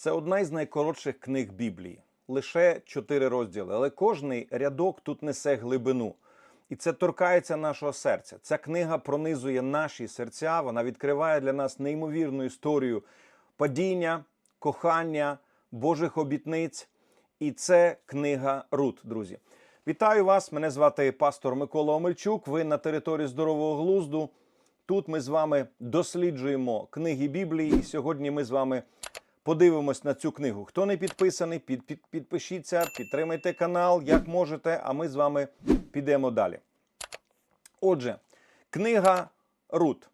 Це одна із найкоротших книг Біблії. Лише чотири розділи, але кожний рядок тут несе глибину. І це торкається нашого серця. Ця книга пронизує наші серця. Вона відкриває для нас неймовірну історію падіння, кохання, Божих обітниць. І це книга Рут, друзі. Вітаю вас! Мене звати пастор Микола Омельчук. Ви на території здорового глузду. Тут ми з вами досліджуємо книги Біблії. І сьогодні ми з вами подивимось на цю книгу. Хто не підписаний, під, під, підпишіться, підтримайте канал, як можете, а ми з вами підемо далі. Отже, книга Рут.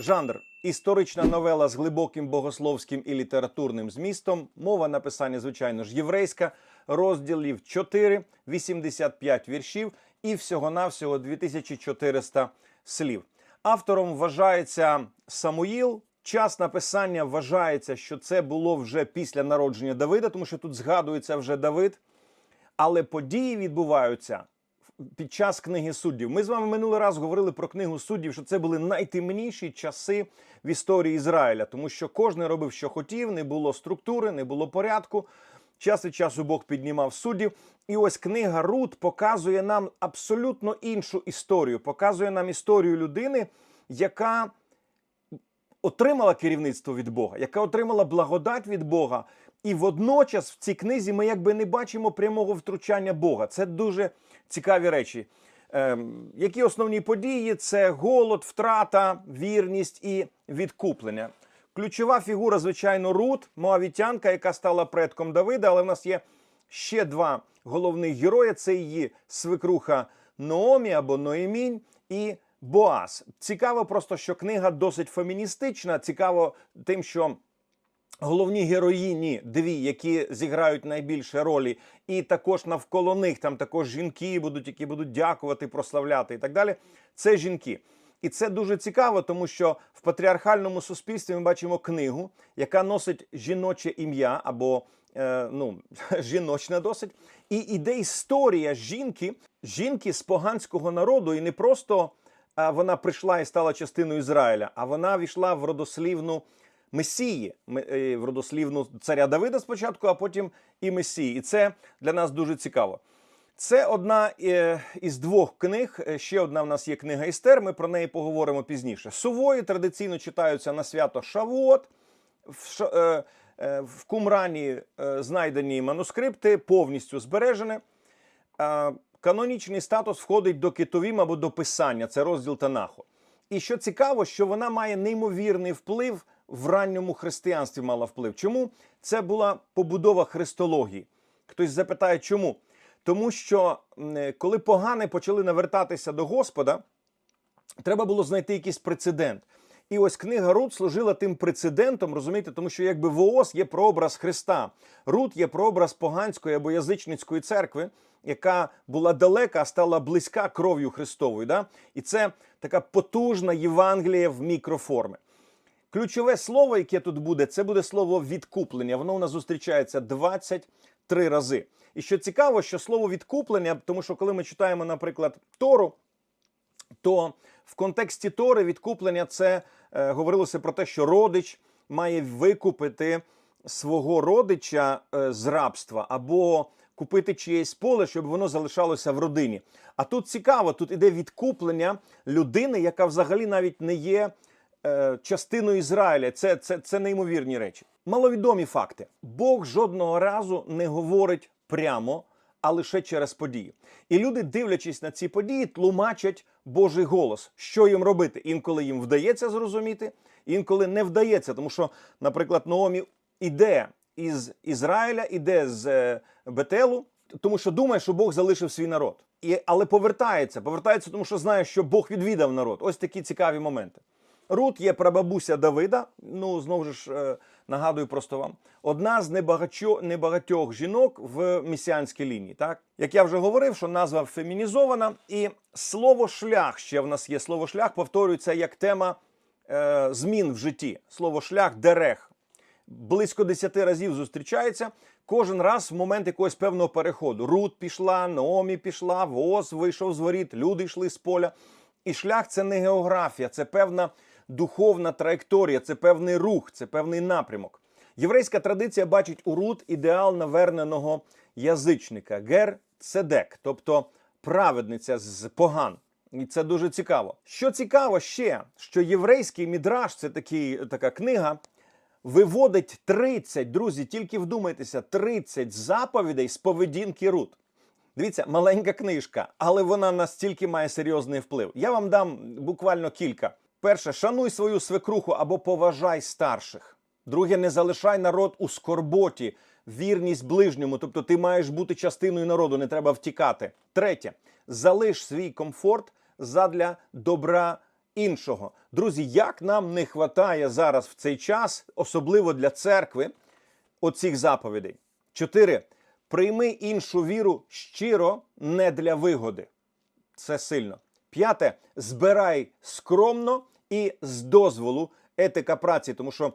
Жанр історична новела з глибоким богословським і літературним змістом. Мова написання, звичайно ж, єврейська. Розділів 4, 85 віршів і всього-навсього 2400 слів. Автором вважається Самуїл. Час написання вважається, що це було вже після народження Давида, тому що тут згадується вже Давид. Але події відбуваються під час книги суддів. Ми з вами минулий раз говорили про книгу суддів, що це були найтемніші часи в історії Ізраїля, тому що кожен робив, що хотів, не було структури, не було порядку. Час від часу Бог піднімав суддів. І ось книга Рут показує нам абсолютно іншу історію. Показує нам історію людини, яка отримала керівництво від Бога, яка отримала благодать від Бога. І водночас в цій книзі ми якби не бачимо прямого втручання Бога. Це дуже цікаві речі. Ем, які основні події? Це голод, втрата, вірність і відкуплення. Ключова фігура, звичайно, Рут, моавітянка, яка стала предком Давида, але в нас є ще два головних герої: це її свекруха Ноомі або Ноемінь і Боас. Цікаво просто, що книга досить феміністична. Цікаво тим, що. Головні героїні, дві, які зіграють найбільше ролі, і також навколо них там також жінки будуть, які будуть дякувати, прославляти і так далі. Це жінки. І це дуже цікаво, тому що в патріархальному суспільстві ми бачимо книгу, яка носить жіноче ім'я або е, ну, жіночне досить. І іде історія жінки, жінки з поганського народу, і не просто вона прийшла і стала частиною Ізраїля, а вона війшла в родослівну. Месії, в родослівну царя Давида спочатку, а потім і Месії. І це для нас дуже цікаво. Це одна із двох книг. Ще одна в нас є книга Істер. Ми про неї поговоримо пізніше. Сувої традиційно читаються на свято Шавуот. В в Кумрані знайдені манускрипти, повністю збережені. Канонічний статус входить до Китовім або до Писання. Це розділ Танаху. І що цікаво, що вона має неймовірний вплив в ранньому християнстві мала вплив. Чому це була побудова христології? Хтось запитає, чому? Тому що коли погани почали навертатися до Господа, треба було знайти якийсь прецедент. І ось книга Рут служила тим прецедентом, розумієте, тому що якби Воос є прообраз Христа, Рут є прообраз поганської або язичницької церкви, яка була далека, а стала близька кров'ю Христовою. Да? І це така потужна Євангелія в мікроформі. Ключове слово, яке тут буде, це буде слово відкуплення. Воно у нас зустрічається 23 рази. І що цікаво, що слово відкуплення, тому що коли ми читаємо, наприклад, Тору, то в контексті Тори відкуплення це е, говорилося про те, що родич має викупити свого родича е, з рабства або купити чиєсь поле, щоб воно залишалося в родині. А тут цікаво, тут іде відкуплення людини, яка взагалі навіть не є е, частиною Ізраїля. Це, це, це неймовірні речі. Маловідомі факти: Бог жодного разу не говорить прямо. А лише через події. І люди, дивлячись на ці події, тлумачать Божий голос, що їм робити. Інколи їм вдається зрозуміти, інколи не вдається. Тому що, наприклад, Наомі іде із Ізраїля, іде з е, Бетелу, тому що думає, що Бог залишив свій народ. І, Але повертається, повертається, тому що знає, що Бог відвідав народ. Ось такі цікаві моменти. Рут є прабабуся Давида. Ну знову ж е, нагадую просто вам. Одна з небагатьох, небагатьох жінок в місіанській лінії. Так як я вже говорив, що назва фемінізована, і слово шлях ще в нас є слово шлях, повторюється як тема е, змін в житті. Слово шлях дерех. Близько десяти разів зустрічається. Кожен раз в момент якогось певного переходу. Рут пішла, Наомі пішла, Воз вийшов з воріт, люди йшли з поля. І шлях це не географія, це певна духовна траєкторія, це певний рух, це певний напрямок. Єврейська традиція бачить у Рут ідеал наверненого язичника гер цедек, тобто праведниця з поган. І це дуже цікаво. Що цікаво ще, що єврейський мідраж, це такий, така книга, виводить 30, друзі, тільки вдумайтеся, 30 заповідей з поведінки Рут. Дивіться, маленька книжка, але вона настільки має серйозний вплив. Я вам дам буквально кілька. Перше, шануй свою свекруху або поважай старших. Друге, не залишай народ у скорботі, вірність ближньому, тобто ти маєш бути частиною народу, не треба втікати. Третє, залиш свій комфорт задля добра іншого. Друзі, як нам не вистачає зараз в цей час, особливо для церкви, оцих заповідей. Чотири. Прийми іншу віру щиро, не для вигоди. Це сильно. П'яте. Збирай скромно і з дозволу етика праці, тому що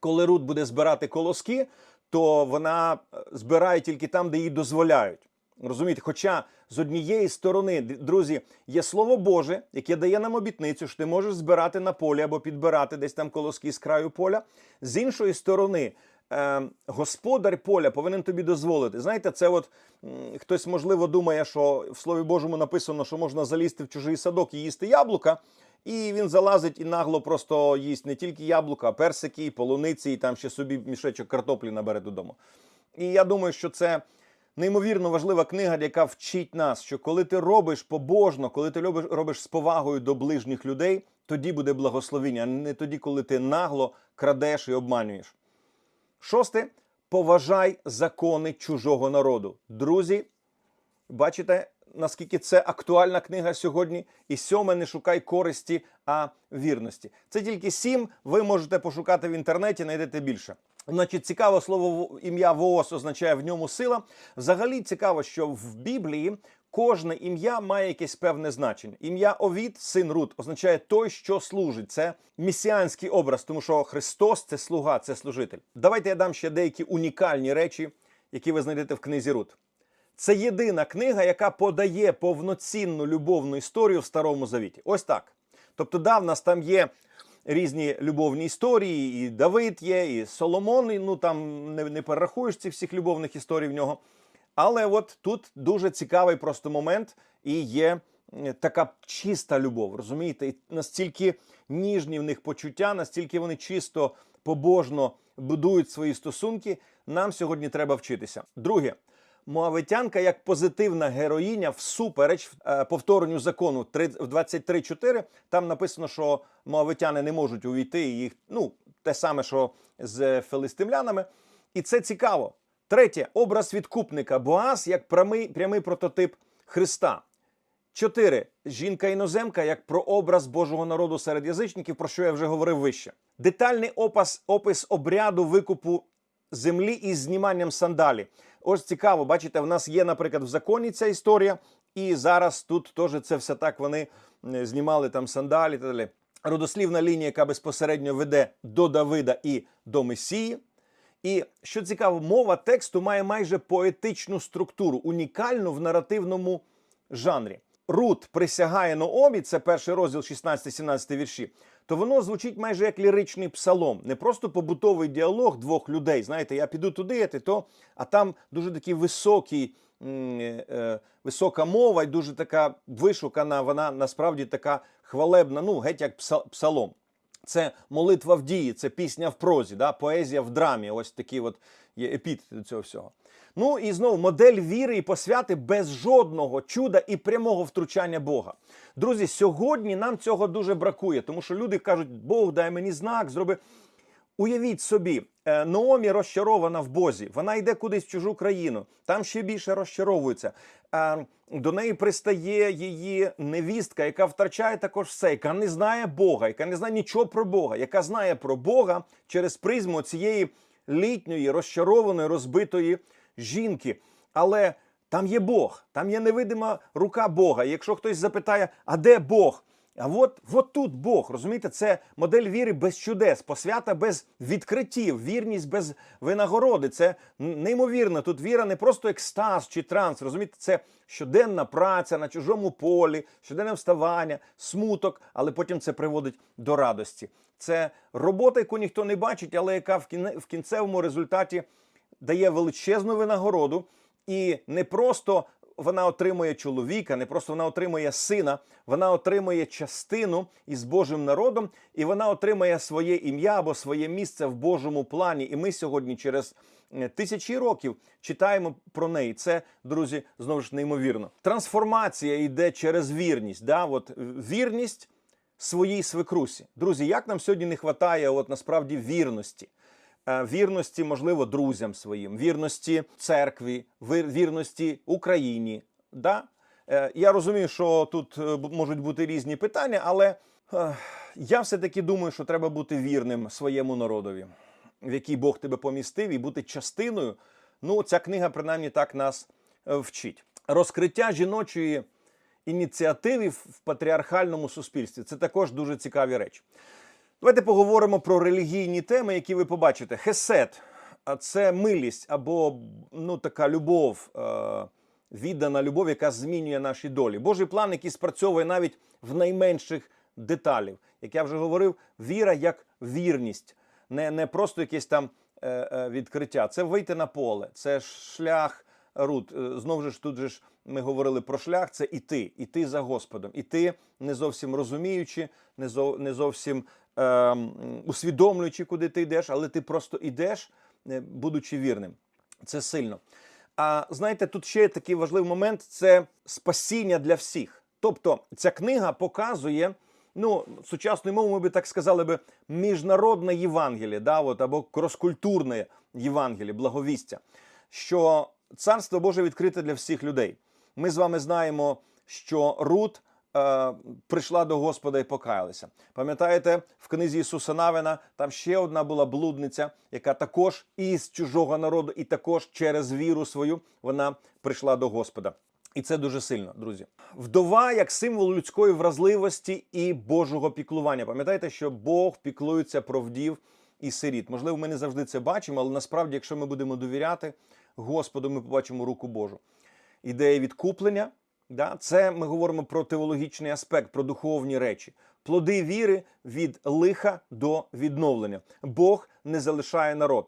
коли Рут буде збирати колоски, то вона е, збирає тільки там, де їй дозволяють. Розумієте, хоча з однієї сторони, друзі, є слово Боже, яке дає нам обітницю, що ти можеш збирати на полі або підбирати десь там колоски з краю поля. З іншої сторони, е, господар поля повинен тобі дозволити. Знаєте, це от хтось можливо думає, що в Слові Божому написано, що можна залізти в чужий садок і їсти яблука. І він залазить і нагло просто їсть не тільки яблука, а персики, і полуниці, і там ще собі мішечок картоплі набере додому. І я думаю, що це неймовірно важлива книга, яка вчить нас, що коли ти робиш побожно, коли ти робиш, з повагою до ближніх людей, тоді буде благословіння, а не тоді, коли ти нагло крадеш і обманюєш. Шосте поважай закони чужого народу. Друзі, бачите, наскільки це актуальна книга сьогодні. І сьоме не шукай користі, а вірності. Це тільки сім. Ви можете пошукати в інтернеті, знайдете більше. Значить, цікаво слово ім'я Воос означає в ньому сила. Взагалі цікаво, що в Біблії кожне ім'я має якесь певне значення. Ім'я Овід, син Рут, означає той, що служить. Це месіанський образ, тому що Христос це слуга, це служитель. Давайте я дам ще деякі унікальні речі, які ви знайдете в книзі Рут. Це єдина книга, яка подає повноцінну любовну історію в Старому Завіті. Ось так. Тобто, да, в нас там є різні любовні історії, і Давид є, і Соломон, і, ну там не, не перерахуєш цих всіх любовних історій в нього. Але от тут дуже цікавий просто момент, і є така чиста любов, розумієте? І настільки ніжні в них почуття, настільки вони чисто, побожно будують свої стосунки. Нам сьогодні треба вчитися. Друге, Моавитянка як позитивна героїня всупереч е, повторенню закону три- в 23.4, там написано, що моавитяни не можуть увійти і їх, ну, те саме, що з филистимлянами. І це цікаво. Третє образ відкупника Боаз як прямий, прямий прототип Христа. Чотири жінка-іноземка як прообраз Божого народу серед язичників, про що я вже говорив вище. Детальний опис, опис обряду викупу землі із зніманням сандалі. Ось цікаво, бачите, в нас є, наприклад, в законі ця історія, і зараз тут теж це все так вони знімали там сандалі. Та далі. Родослівна лінія, яка безпосередньо веде до Давида і до Месії. І що цікаво, мова тексту має майже поетичну структуру, унікальну в наративному жанрі. Рут присягає Наомі, це перший розділ 16-17 вірші, то воно звучить майже як ліричний псалом, не просто побутовий діалог двох людей. Знаєте, я піду туди, а ти то, а там дуже такий високий, е, е, висока мова і дуже така вишукана, вона насправді така хвалебна, ну геть як пса- псалом. Це молитва в дії, це пісня в прозі, да? поезія в драмі. Ось такі от є до цього всього. Ну і знову модель віри і посвяти без жодного чуда і прямого втручання Бога. Друзі, сьогодні нам цього дуже бракує, тому що люди кажуть, Бог дай мені знак, зроби. Уявіть собі, е, Наомі розчарована в Бозі. Вона йде кудись в чужу країну, там ще більше розчаровується. Е, До неї пристає її невістка, яка втрачає також все, яка не знає Бога, яка не знає нічого про Бога, яка знає про Бога через призму цієї літньої, розчарованої, розбитої жінки. Але там є Бог, там є невидима рука Бога. Якщо хтось запитає, а де Бог? А от, от тут Бог, розумієте, це модель віри без чудес, посвята без відкриттів, вірність без винагороди. Це неймовірно. Тут віра не просто екстаз чи транс. Розумієте, це щоденна праця на чужому полі, щоденне вставання, смуток, але потім це приводить до радості. Це робота, яку ніхто не бачить, але яка в кінцевому результаті дає величезну винагороду, і не просто вона отримує чоловіка, не просто вона отримує сина, вона отримує частину із Божим народом, і вона отримує своє ім'я або своє місце в Божому плані. І ми сьогодні через е, тисячі років читаємо про неї. Це, друзі, знову ж неймовірно. Трансформація йде через вірність. Да? От, е, вірність своїй свекрусі. Друзі, як нам сьогодні не вистачає от насправді вірності? Е, Вірності, можливо, друзям своїм, вірності церкві, вірності Україні. Да? Е, Я розумію, що тут е, можуть бути різні питання, але я все-таки думаю, що треба бути вірним своєму народові, в який Бог тебе помістив, і бути частиною. Ну, ця книга принаймні так нас вчить. Розкриття жіночої ініціативи в патріархальному суспільстві це також дуже цікаві речі. Давайте поговоримо про релігійні теми, які ви побачите. Хесед а це милість або ну, така любов, е, віддана любов, яка змінює наші долі. Божий план, який спрацьовує навіть в найменших деталях. Як я вже говорив, віра як вірність, не, не просто якесь там е, е, відкриття. Це вийти на поле, це шлях Рут. Знову ж тут же ж ми говорили про шлях. Це іти, іти за Господом, іти не зовсім розуміючи, не зовсім е, усвідомлюючи, куди ти йдеш, але ти просто йдеш, е, будучи вірним. Це сильно. А знаєте, тут ще є такий важливий момент: це спасіння для всіх. Тобто, ця книга показує. Ну, сучасною мовою ми би так сказали би міжнародне Євангеліє, да, от, або крос-культурне Євангеліє, благовістя, що царство Боже відкрите для всіх людей. Ми з вами знаємо, що Рут е, прийшла до Господа і покаялася. Пам'ятаєте, в книзі Ісуса Навина там ще одна була блудниця, яка також із чужого народу, і також через віру свою вона прийшла до Господа. І це дуже сильно, друзі. Вдова як символ людської вразливості і Божого піклування. Пам'ятаєте, що Бог піклується про вдів і сиріт. Можливо, ми не завжди це бачимо, але насправді, якщо ми будемо довіряти Господу, ми побачимо руку Божу. Ідея відкуплення. Да? Це ми говоримо про теологічний аспект, про духовні речі. Плоди віри від лиха до відновлення. Бог не залишає народ.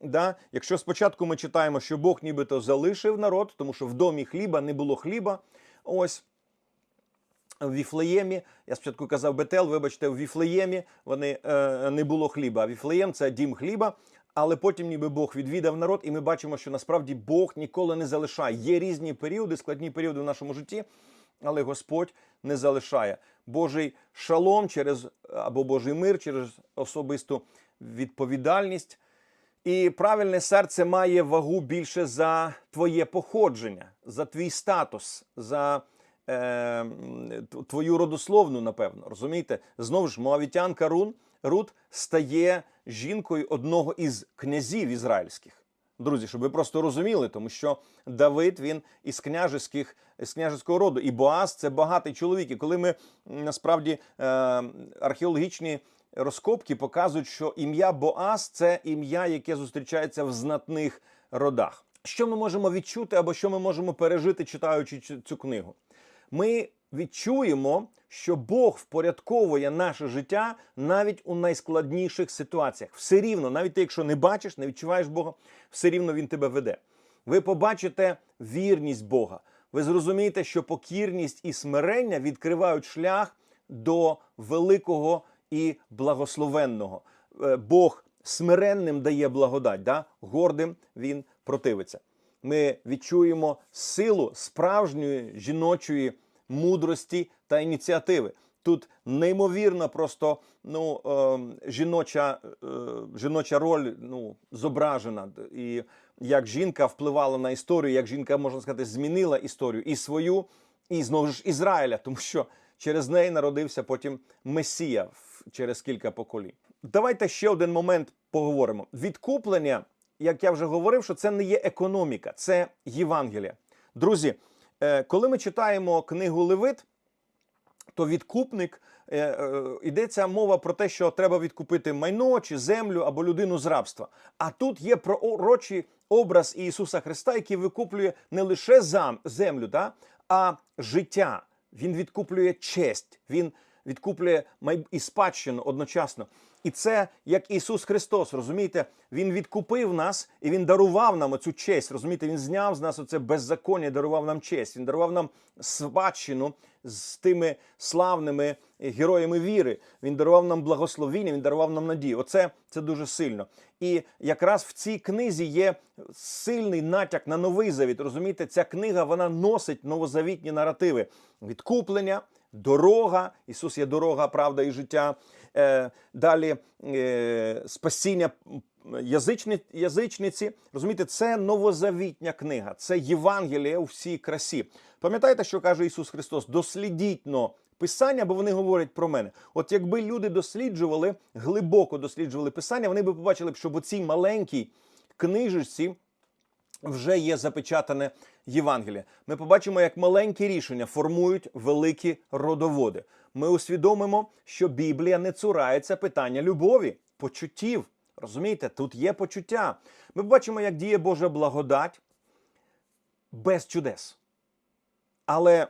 Да? Якщо спочатку ми читаємо, що Бог нібито залишив народ, тому що в домі хліба не було хліба. Ось в Віфлеємі, я спочатку казав Бетел, вибачте, в Віфлеємі вони е, не було хліба. А Віфлеєм це дім хліба. Але потім, ніби Бог відвідав народ, і ми бачимо, що насправді Бог ніколи не залишає. Є різні періоди, складні періоди в нашому житті, але Господь не залишає. Божий шалом через або Божий мир через особисту відповідальність. І правильне серце має вагу більше за твоє походження, за твій статус, за е, твою родословну, напевно. Розумієте? Знову ж, Моавітянка Рун, Рут стає жінкою одного із князів ізраїльських. Друзі, щоб ви просто розуміли, тому що Давид він із княжеських з княжеського роду, і Боаз це багатий чоловік. І коли ми насправді е, археологічні розкопки показують, що ім'я Боаз це ім'я, яке зустрічається в знатних родах. Що ми можемо відчути або що ми можемо пережити, читаючи цю- книгу? Ми відчуємо, що Бог впорядковує наше життя навіть у найскладніших ситуаціях. Все рівно, навіть ти, якщо не бачиш, не відчуваєш Бога, все рівно Він тебе веде. Ви побачите вірність Бога. Ви зрозумієте, що покірність і смирення відкривають шлях до великого і благословенного. Е, Бог смиренним дає благодать, да? гордим він противиться. Ми відчуємо силу справжньої жіночої мудрості та ініціативи. Тут неймовірно просто ну, е, жіноча, е, жіноча роль ну, зображена. І як жінка впливала на історію, як жінка, можна сказати, змінила історію і свою, і знову ж Ізраїля, тому що через неї народився потім Месія через кілька поколінь. Давайте ще один момент поговоримо. Відкуплення, як я вже говорив, що це не є економіка, це Євангелія. Друзі, коли ми читаємо книгу Левит, то відкупник е, е, йдеться мова про те, що треба відкупити майно чи землю або людину з рабства. А тут є пророчий образ Ісуса Христа, який викуплює не лише землю, а життя. Він відкуплює честь, він відкуплює і спадщину одночасно. І це як Ісус Христос, розумієте, Він відкупив нас і Він дарував нам оцю честь. Розумієте, Він зняв з нас оце беззаконня, дарував нам честь. Він дарував нам спадщину з тими славними героями віри. Він дарував нам благословіння, він дарував нам надію. Оце це дуже сильно. І якраз в цій книзі є сильний натяк на новий завіт. Розумієте, ця книга вона носить новозавітні наративи: відкуплення, дорога. Ісус є дорога, правда і життя. Е, далі е, спасіння язични, язичниці. Розумієте, це новозавітня книга, це Євангеліє у всій красі. Пам'ятаєте, що каже Ісус Христос? Дослідіть Писання, бо вони говорять про мене. От якби люди досліджували, глибоко досліджували Писання, вони би побачили б, що в цій маленькій книжечці вже є запечатане Євангеліє. Ми побачимо, як маленькі рішення формують великі родоводи. Ми усвідомимо, що Біблія не цурається питання любові, почуттів. Розумієте, тут є почуття. Ми бачимо, як діє Божа благодать без чудес. Але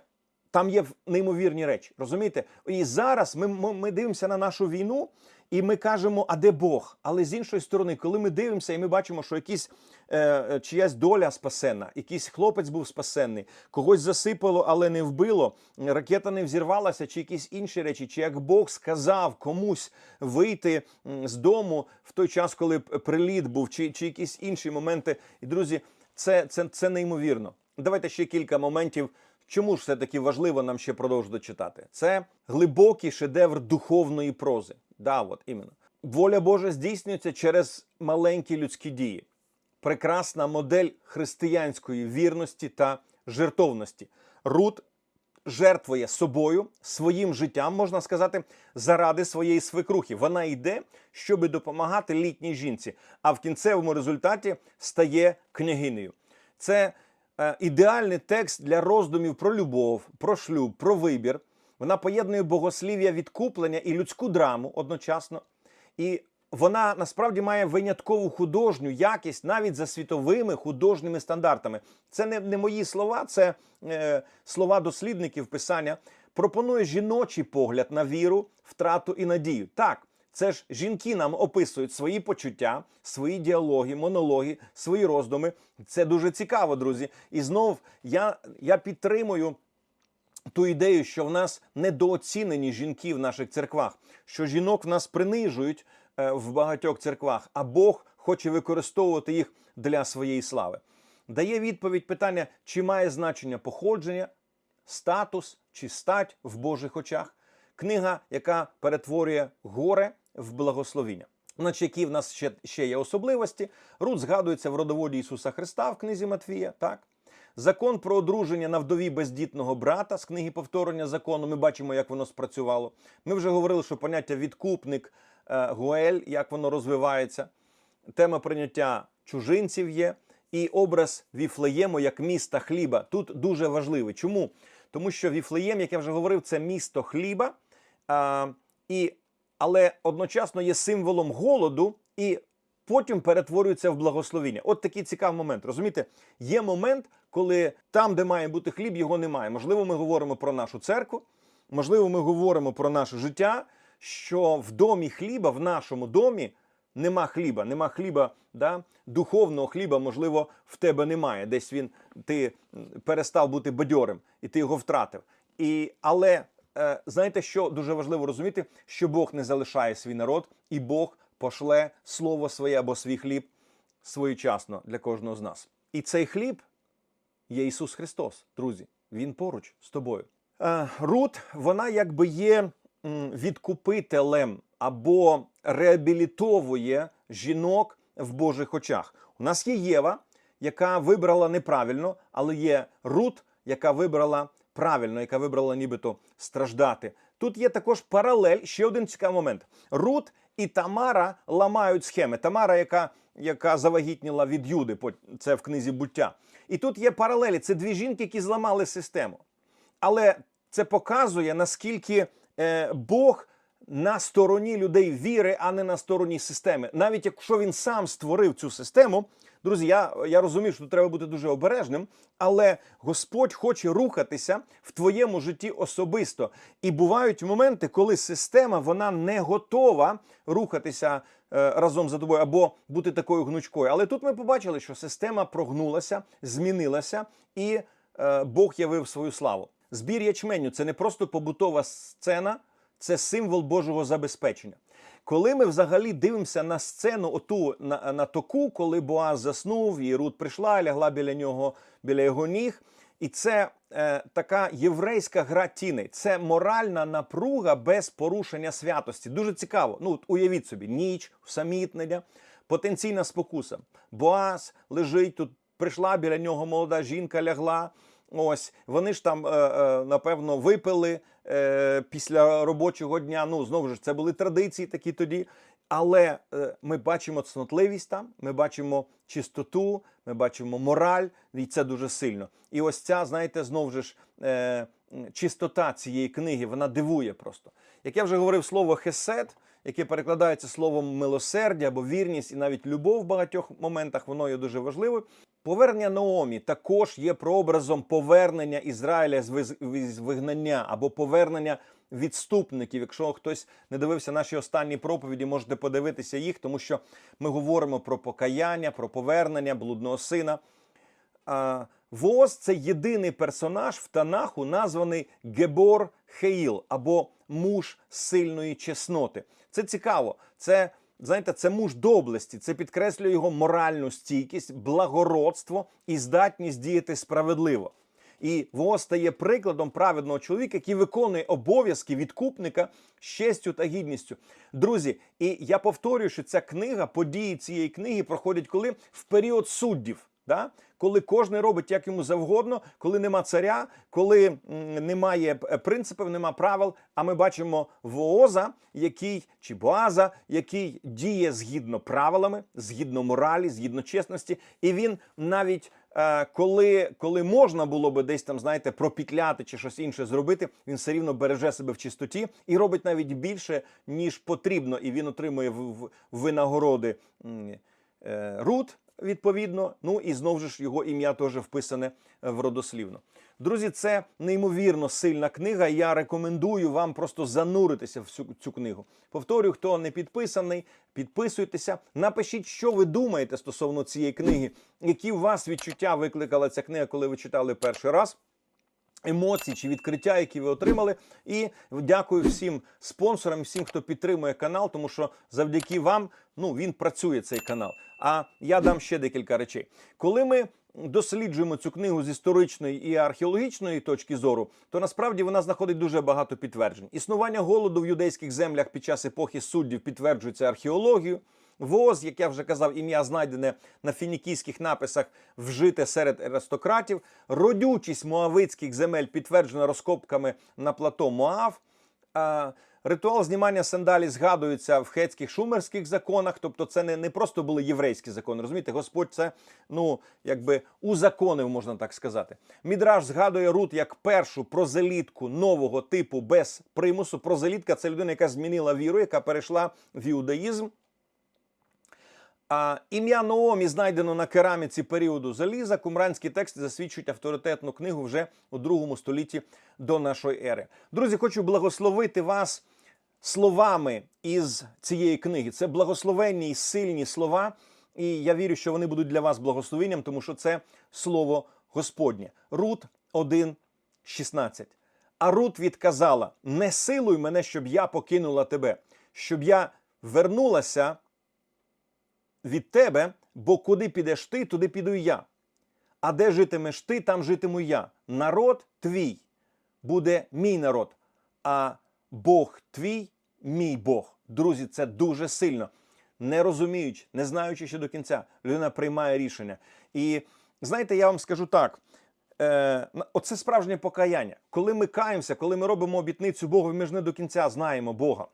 там є неймовірні речі. Розумієте? І зараз ми, ми дивимося на нашу війну, і ми кажемо, а де Бог? Але з іншої сторони, коли ми дивимося, і ми бачимо, що якісь е, чиясь доля спасенна, якийсь хлопець був спасенний, когось засипало, але не вбило, ракета не взірвалася, чи якісь інші речі, чи як Бог сказав комусь вийти з дому в той час, коли приліт був, чи, чи якісь інші моменти. І друзі, це, це, це неймовірно. Давайте ще кілька моментів. Чому ж все таки важливо нам ще продовжувати читати? Це глибокий шедевр духовної прози. Да, от іменно. Воля Божа здійснюється через маленькі людські дії. Прекрасна модель християнської вірності та жертовності. Рут жертвує собою, своїм життям, можна сказати, заради своєї свекрухи. Вона йде, щоб допомагати літній жінці, а в кінцевому результаті стає княгинею. Це е, ідеальний текст для роздумів про любов, про шлюб, про вибір. Вона поєднує богослів'я відкуплення і людську драму одночасно. І вона насправді має виняткову художню якість навіть за світовими художніми стандартами. Це не, не мої слова, це е, слова дослідників писання. Пропонує жіночий погляд на віру, втрату і надію. Так, це ж жінки нам описують свої почуття, свої діалоги, монологи, свої роздуми. Це дуже цікаво, друзі. І знов я, я підтримую ту ідею, що в нас недооцінені жінки в наших церквах, що жінок в нас принижують е, в багатьох церквах, а Бог хоче використовувати їх для своєї слави. Дає відповідь питання, чи має значення походження, статус чи стать в Божих очах. Книга, яка перетворює горе в благословіння. Значить, які в нас ще, ще є особливості. Рут згадується в родоводі Ісуса Христа в книзі Матвія. Так? Закон про одруження на вдові бездітного брата з книги повторення закону. Ми бачимо, як воно спрацювало. Ми вже говорили, що поняття відкупник е, Гуель, як воно розвивається. Тема прийняття чужинців є, і образ Віфлеєму як міста хліба тут дуже важливий. Чому? Тому що Віфлеєм, як я вже говорив, це місто хліба, а, і, але одночасно є символом голоду і потім перетворюється в благословіння. От такий цікавий момент. Розумієте, є момент, коли там, де має бути хліб, його немає. Можливо, ми говоримо про нашу церкву, можливо, ми говоримо про наше життя, що в домі хліба, в нашому домі. Нема хліба, нема хліба, да? духовного хліба, можливо, в тебе немає. Десь він ти перестав бути бадьорим, і ти його втратив. І, але е, знаєте, що дуже важливо розуміти, що Бог не залишає свій народ, і Бог пошле слово своє або свій хліб своєчасно для кожного з нас. І цей хліб є Ісус Христос, друзі. Він поруч з тобою. Е, Рут, вона якби є відкупителем або реабілітовує жінок в Божих очах. У нас є Єва, яка вибрала неправильно, але є Рут, яка вибрала правильно, яка вибрала нібито страждати. Тут є також паралель, ще один цікавий момент. Рут і Тамара ламають схеми. Тамара, яка, яка завагітніла від Юди, це в книзі буття. І тут є паралелі. Це дві жінки, які зламали систему. Але це показує, наскільки е, Бог на стороні людей віри, а не на стороні системи. Навіть якщо він сам створив цю систему, друзі, я, я розумію, що тут треба бути дуже обережним, але Господь хоче рухатися в твоєму житті особисто. І бувають моменти, коли система вона не готова рухатися е, разом за тобою або бути такою гнучкою. Але тут ми побачили, що система прогнулася, змінилася, і е, Бог явив свою славу. Збір ячменю це не просто побутова сцена, це символ Божого забезпечення. Коли ми взагалі дивимося на сцену, оту на, на току, коли Боаз заснув, і Рут прийшла, лягла біля нього, біля його ніг. І це е, така єврейська гра тіней. Це моральна напруга без порушення святості. Дуже цікаво. Ну, от уявіть собі, ніч, усамітнення, потенційна спокуса. Боаз лежить тут, прийшла біля нього молода жінка, лягла. Ось вони ж там, е, е, напевно, випили е, після робочого дня. Ну, знову ж це були традиції такі тоді. Але ми бачимо цнотливість там, ми бачимо чистоту, ми бачимо мораль, і це дуже сильно. І ось ця, знаєте, знову ж чистота цієї книги, вона дивує просто. Як я вже говорив, слово хесед, яке перекладається словом милосердя або вірність і навіть любов в багатьох моментах, воно є дуже важливим. Повернення Наомі також є прообразом повернення Ізраїля з вигнання або повернення відступників. Якщо хтось не дивився наші останні проповіді, можете подивитися їх, тому що ми говоримо про покаяння, про повернення блудного сина. Воз це єдиний персонаж в Танаху, названий Гебор Хеїл або муж сильної чесноти. Це цікаво. Це знаєте, це муж доблесті. Це підкреслює його моральну стійкість, благородство і здатність діяти справедливо. І Во стає прикладом праведного чоловіка, який виконує обов'язки відкупника з честю та гідністю. Друзі, і я повторюю, що ця книга, події цієї книги проходять коли в період суддів. Да? Коли кожен робить як йому завгодно, коли нема царя, коли немає принципів, нема правил. А ми бачимо Вооза, який чи Боаза, який діє згідно правилами, згідно моралі, згідно чесності, і він навіть. е, Коли, коли можна було би десь там, знаєте, пропітляти чи щось інше зробити, він все рівно береже себе в чистоті і робить навіть більше, ніж потрібно, і він отримує в, в, винагороди е, Рут, відповідно. Ну і знову ж його ім'я теж вписане е, в родослівно. Друзі, це неймовірно сильна книга. Я рекомендую вам просто зануритися в цю, цю книгу. Повторюю, хто не підписаний, підписуйтеся. Напишіть, що ви думаєте стосовно цієї книги, які у вас відчуття викликала ця книга, коли ви читали перший раз емоцій чи відкриття, які ви отримали. І дякую всім спонсорам, всім, хто підтримує канал, тому що завдяки вам ну, він працює цей канал. А я дам ще декілька речей. Коли ми досліджуємо цю книгу з історичної і археологічної точки зору, то насправді вона знаходить дуже багато підтверджень. Існування голоду в юдейських землях під час епохи суддів підтверджується археологією. Воз, як я вже казав, ім'я знайдене на фінікійських написах, вжите серед аристократів. Родючість моавицьких земель підтверджена розкопками на плато Моав. Ритуал знімання сандалі згадується в хетських шумерських законах. Тобто, це не, не просто були єврейські закони. Розумієте, Господь це ну якби узаконив, можна так сказати. Мідраж згадує Рут як першу прозелітку нового типу без примусу. Прозелітка це людина, яка змінила віру, яка перейшла в іудаїзм. Ім'я Наомі знайдено на кераміці періоду заліза. Кумранські тексти засвідчують авторитетну книгу вже у другому столітті до нашої ери. Друзі, хочу благословити вас словами із цієї книги. Це благословенні і сильні слова. І я вірю, що вони будуть для вас благословенням, тому що це слово Господнє. Рут 1,16. А Рут відказала: Не силуй мене, щоб я покинула тебе, щоб я вернулася від тебе, бо куди підеш ти, туди піду я. А де житимеш ти, там житиму я. Народ твій буде мій народ, а Бог твій мій Бог. Друзі, це дуже сильно. Не розуміючи, не знаючи ще до кінця, людина приймає рішення. І знаєте, я вам скажу так. Е, оце справжнє покаяння. Коли ми каємося, коли ми робимо обітницю Богу, ми ж не до кінця знаємо Бога.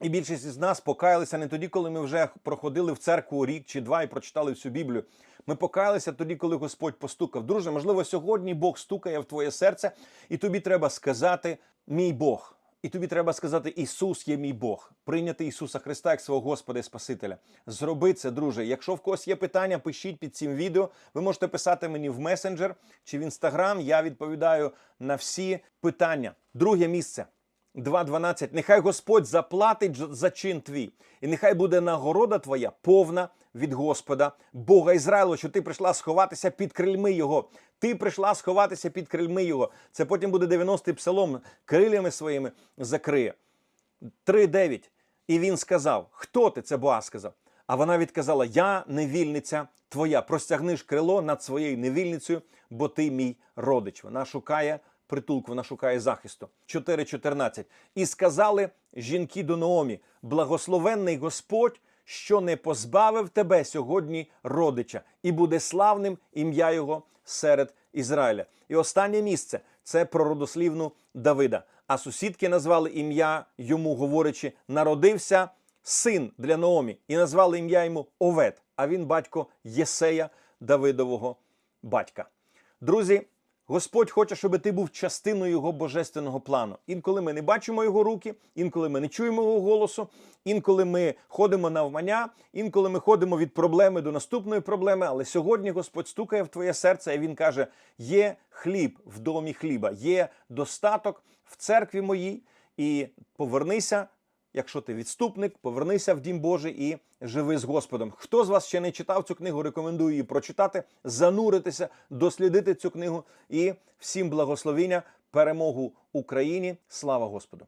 І більшість із нас покаялися не тоді, коли ми вже проходили в церкву рік чи два і прочитали всю Біблію. Ми покаялися тоді, коли Господь постукав. Друже, можливо, сьогодні Бог стукає в твоє серце, і тобі треба сказати: мій Бог. І тобі треба сказати: Ісус є мій Бог, прийняти Ісуса Христа як свого Господа і Спасителя. Зроби це, друже. Якщо в когось є питання, пишіть під цим відео. Ви можете писати мені в месенджер чи в інстаграм. Я відповідаю на всі питання. Друге місце. 2.12. Нехай Господь заплатить за чин твій, і нехай буде нагорода твоя повна від Господа, Бога Ізраїлу, що ти прийшла сховатися під крильми Його. Ти прийшла сховатися під крильми Його. Це потім буде 90-й псалом, крилями своїми закриє. 3.9. І він сказав: Хто ти? Це Боаз сказав. А вона відказала: Я невільниця твоя. Простягни ж крило над своєю невільницею, бо ти мій родич. Вона шукає притулку, вона шукає захисту. 4.14. І сказали жінки до Наомі: Благословенний Господь, що не позбавив тебе сьогодні родича, і буде славним ім'я його серед Ізраїля. І останнє місце це про родослівну Давида. А сусідки назвали ім'я йому, говорячи, народився син для Наомі, і назвали ім'я йому Овет, а він батько Єсея, Давидового батька. Друзі, Господь хоче, щоб ти був частиною його божественного плану. Інколи ми не бачимо його руки, інколи ми не чуємо його голосу, інколи ми ходимо навмання, інколи ми ходимо від проблеми до наступної проблеми. Але сьогодні Господь стукає в твоє серце, і він каже: є хліб в домі хліба, є достаток в церкві моїй, і повернися. Якщо ти відступник, повернися в дім Божий і живи з Господом. Хто з вас ще не читав цю книгу, рекомендую її прочитати, зануритися, дослідити цю книгу і всім благословіння, перемогу Україні. Слава Господу!